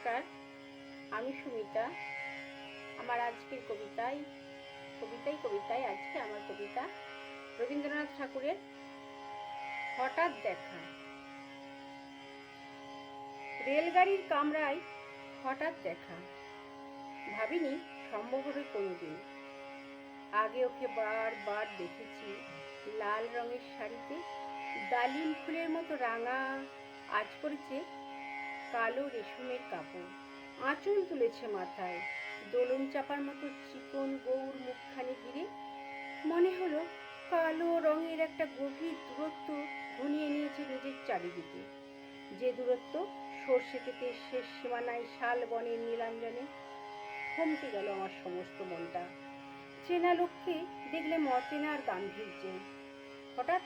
নমস্কার, আমি সুমিতা। আমার আজকের কবিতায় কবিতাই কবিতায় আজকে আমার কবিতা রবীন্দ্রনাথ ঠাকুরের হঠাৎ দেখা। রেলগাড়ির কামরায় হঠাৎ দেখা। ভাবিনি সম্ভব হবে কোনোদিন। আগে ওকে বারবার দেখেছি লাল রঙের শাড়িতে, ডালিম ফুলের মতো রাঙা, আজ করেছে কালো রেশমের কাপড়। আঁচল তুলেছে মাথায়। দোলন চাপার মতো চিকন গৌর মুখখানি ঘিরে। মনে হলো কালো রঙের একটা গভীর দূরত্ব ঘনিয়ে নিয়েছে নিজের চারিদিকে। যে দূরত্ব সর্ষে থেকে শেষ সীমানায় শাল বনের নীলাঞ্জনে থমকে গেল আমার সমস্ত মনটা। চেনা লোককে দেখলে মচেনার গাম্ভীর্যে। হঠাৎ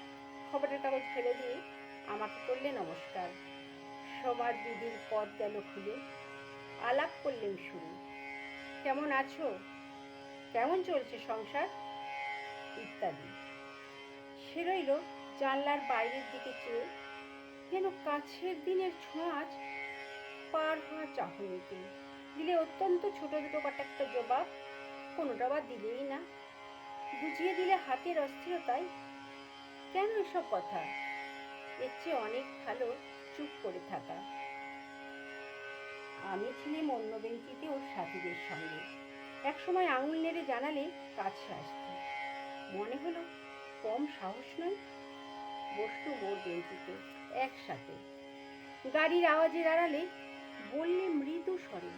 খবরের কাগজ ফেলে দিয়ে আমাকে করলে নমস্কার। সমাজ বিধির পথ গেল খুলে আলাপ করলেন শুরু কেমন আছো? কেমন চলছে সংসার? ইত্যাদি। সে রইল জানলার বাইরের দিকে চেয়ে, যেন কাছের দিনের ছোঁয়াচ পার হওয়া চাহনিতে। দিলে অত্যন্ত ছোট দুটো একটা জবাব, কোনোটা বা দিলেই না। বুঝিয়ে দিলে হাতের অস্থিরতায়, কেন এসব কথা? এর চেয়ে অনেক ভালো চুপ করে থাকা। আমি ছিলাম অন্য বেঞ্চিতে ওর সাথীদের সঙ্গে। একসময় আঙুল নেড়ে জানালে কাছে আসতে। মনে হলো কম সাহস নয়, বসলু মোর বেঞ্চিতে একসাথে। গাড়ির আওয়াজের আড়ালে বললে মৃদু স্বরে,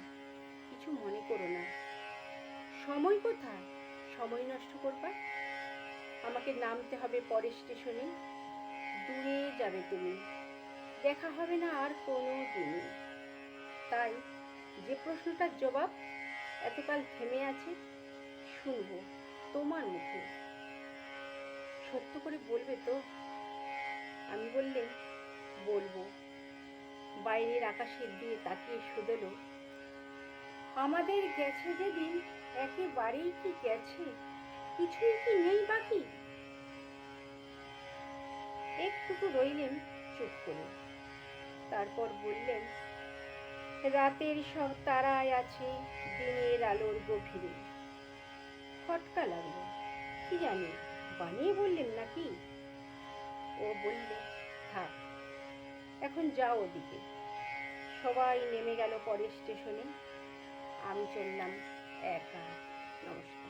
কিছু মনে করো না। সময় কোথায়? সময় নষ্ট করবা? আমাকে নামতে হবে পরের স্টেশনে। দূরে যাবে তুমি। দেখা হবে না আর কোনো দিনই তাই যে প্রশ্নটার জবাব এতকাল থেমে আছে, শুনব তোমার মুখে। সত্য করে বলবে তো? আমি বললে, বলব। বাইরের আকাশের দিয়ে তাকিয়ে শুধলো, আমাদের গেছে যেদিন, একেবারেই কি গেছে? কিছুই কি নেই বাকি? একটুকু রইলেন চুপ করে। তারপর বললেন, রাতের সব তারায় আছে, দিনের আলোর গভীরে। খটকা লাগল কি জানি, বানিয়ে বললেন নাকি? ও বললে, থাক, এখন যাও ওদিকে। সবাই নেমে গেল পরের স্টেশনে। আমি চললাম একা, নমস্কার।